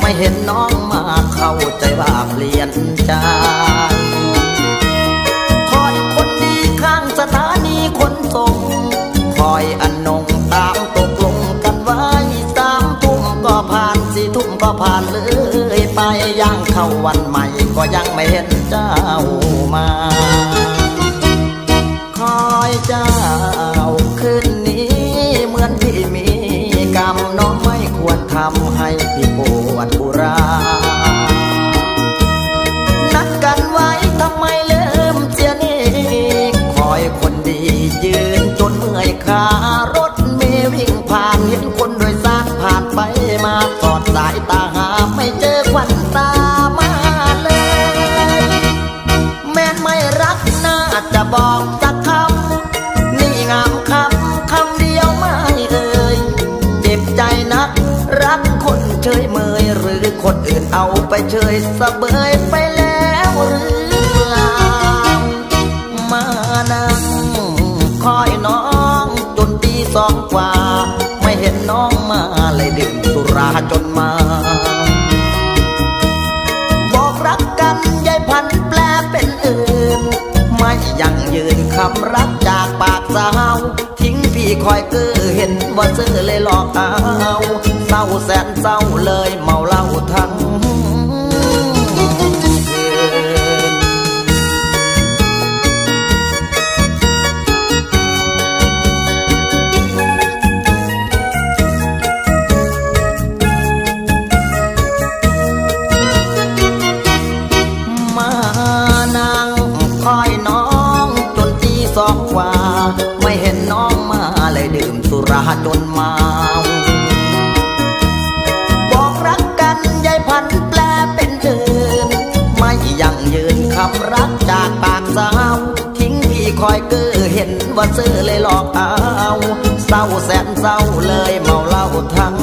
ไม่เห็นน้องมาเข้าใจว่าเปลี่ยนใจคอยคนดีข้างสถานีขนส่ง คอยอนนงตามตกลงกันไว้สามทุ่มก็ผ่านสี่ทุ่มก็ผ่านเลยไปย่างเข้าวันใหม่ก็ยังไม่เห็นเจ้ามา เอาไปเฉยสะเบยไปแล้วหรือเปล่ามานั่งคอยน้องจนตีสองกว่า ไม่เห็นน้องมาเลยดื่มสุราจนมา บอกรักกันยายพันแปลเป็นอื่น ไม่ยังยืนคำรักจากปากสาวทิ้งพี่คอยเกือเห็นว่าซื้อเลยหลอกเอาเศร้าแสนเศร้าเลยเมาเหล้าทั้ง ราจนเมา บอกรักกันยายพันแปลเป็นเดินไม่ยังยืนคำรักจากปากสาว ทิ้งพี่คอยเกือเห็นว่าซื้อเลยหลอกเอา เศร้าแสนเศร้าเลยเมาเหล้าทั้ง